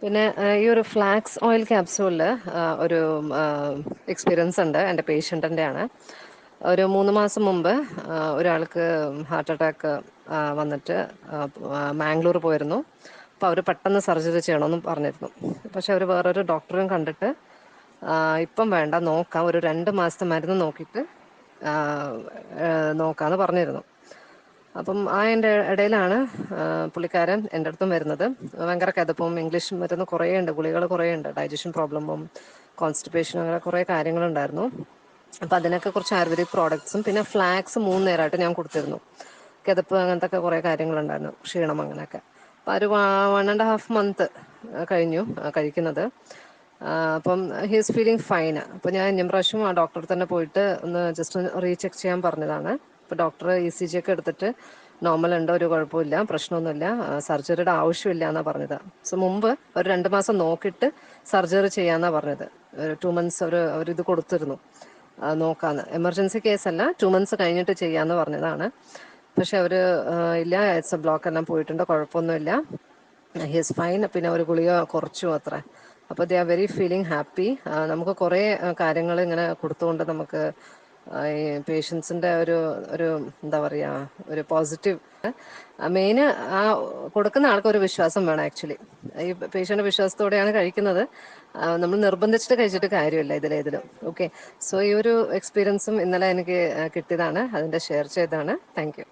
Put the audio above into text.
പിന്നെ ഈ ഒരു ഫ്ലാക്സ് ഓയിൽ ക്യാപ്സൂളിൽ ഒരു എക്സ്പീരിയൻസ് ഉണ്ട് എന്റെ പേഷ്യന്റിന്റെ ആണ് ഒരു മൂന്ന് മാസം മുമ്പ് ഒരാൾക്ക് ഹാർട്ട് അറ്റാക്ക് വന്നിട്ട് മാംഗ്ലൂർ പോയിരുന്നു. അപ്പോൾ അവർ പെട്ടെന്ന് സർജറി ചെയ്യണമെന്ന് പറഞ്ഞിരുന്നു. പക്ഷെ അവർ വേറൊരു ഡോക്ടറും കണ്ടിട്ട് ഇപ്പം വേണ്ട നോക്കാം ഒരു രണ്ട് മാസത്തെ മരുന്ന് നോക്കിയിട്ട് നോക്കാമെന്ന് പറഞ്ഞിരുന്നു. അപ്പം ആ എന്റെ ഇടയിലാണ് പുള്ളിക്കാരൻ എന്റെ അടുത്തും വരുന്നത്. ഭയങ്കര കിതപ്പും ഇംഗ്ലീഷ് മരുന്ന് കുറേ ഉണ്ട് ഗുളികൾ കുറേ ഉണ്ട് ഡൈജഷൻ പ്രോബ്ലമും കോൺസ്റ്റിപ്പേഷനും അങ്ങനെ കുറേ കാര്യങ്ങളുണ്ടായിരുന്നു. അപ്പം അതിനൊക്കെ കുറച്ച് ആയുർവേദിക് പ്രോഡക്ട്സും പിന്നെ ഫ്ലാക്സ് മൂന്ന് നേരമായിട്ട് ഞാൻ കൊടുത്തിരുന്നു. കിതപ്പ് അങ്ങനത്തെ ഒക്കെ കുറേ കാര്യങ്ങളുണ്ടായിരുന്നു ക്ഷീണം അങ്ങനെയൊക്കെ. അപ്പം ഒരു വൺ ആൻഡ് ഹാഫ് മന്ത് കഴിഞ്ഞു കഴിക്കുന്നത്. അപ്പം ഹി ഈസ് ഫീലിംഗ് ഫൈൻ അപ്പം ഞാൻ ഇനിയും പ്രാവശ്യം ആ ഡോക്ടറെ തന്നെ പോയിട്ട് ഒന്ന് ജസ്റ്റ് ഒന്ന് റീചെക്ക് ചെയ്യാൻ പറഞ്ഞതാണ്. ഇപ്പോൾ ഡോക്ടർ ഇ സി ജി ഒക്കെ എടുത്തിട്ട് നോർമൽ ഉണ്ടോ? ഒരു കുഴപ്പമില്ല പ്രശ്നമൊന്നുമില്ല. സർജറിയുടെ ആവശ്യമില്ല എന്നാണ് പറഞ്ഞത്. സോ മുമ്പ് ഒരു രണ്ട് മാസം നോക്കിയിട്ട് സർജറി ചെയ്യാന്നാണ് പറഞ്ഞത്. ഒരു ടു മന്ത്സ് അവർ അവരിത് കൊടുത്തിരുന്നു. നോക്കാന്ന്. എമർജൻസി കേസ് അല്ല ടു മന്ത്സ് കഴിഞ്ഞിട്ട് ചെയ്യാന്ന് പറഞ്ഞതാണ്. പക്ഷെ അവർ ഇല്ല എ ബ്ലോക്ക് എല്ലാം പോയിട്ടുണ്ട് കുഴപ്പമൊന്നുമില്ല. ഹിസ് ഫൈൻ പിന്നെ ഒരു ഗുളിക കുറച്ചു അത്ര. അപ്പോൾ they are very feeling happy നമുക്ക് കുറേ കാര്യങ്ങൾ ഇങ്ങനെ കൊടുത്തുകൊണ്ട് നമുക്ക് ഈ പേഷ്യൻസിന്റെ ഒരു ഒരു എന്താ പറയുക ഒരു പോസിറ്റീവ്. മെയിന് ആ കൊടുക്കുന്ന ആൾക്ക് ഒരു വിശ്വാസം വേണം ആക്ച്വലി. ഈ പേഷ്യന്റ് വിശ്വാസത്തോടെയാണ് കഴിക്കുന്നത്. നമ്മൾ നിർബന്ധിച്ചിട്ട് കഴിച്ചിട്ട് കാര്യമില്ല ഇതിലേതിലും ഓക്കെ സോ ഈ ഒരു എക്സ്പീരിയൻസും ഇന്നലെ എനിക്ക് കിട്ടിയതാണ്. അതിന്റെ ഷെയർ ചെയ്തതാണ്. താങ്ക്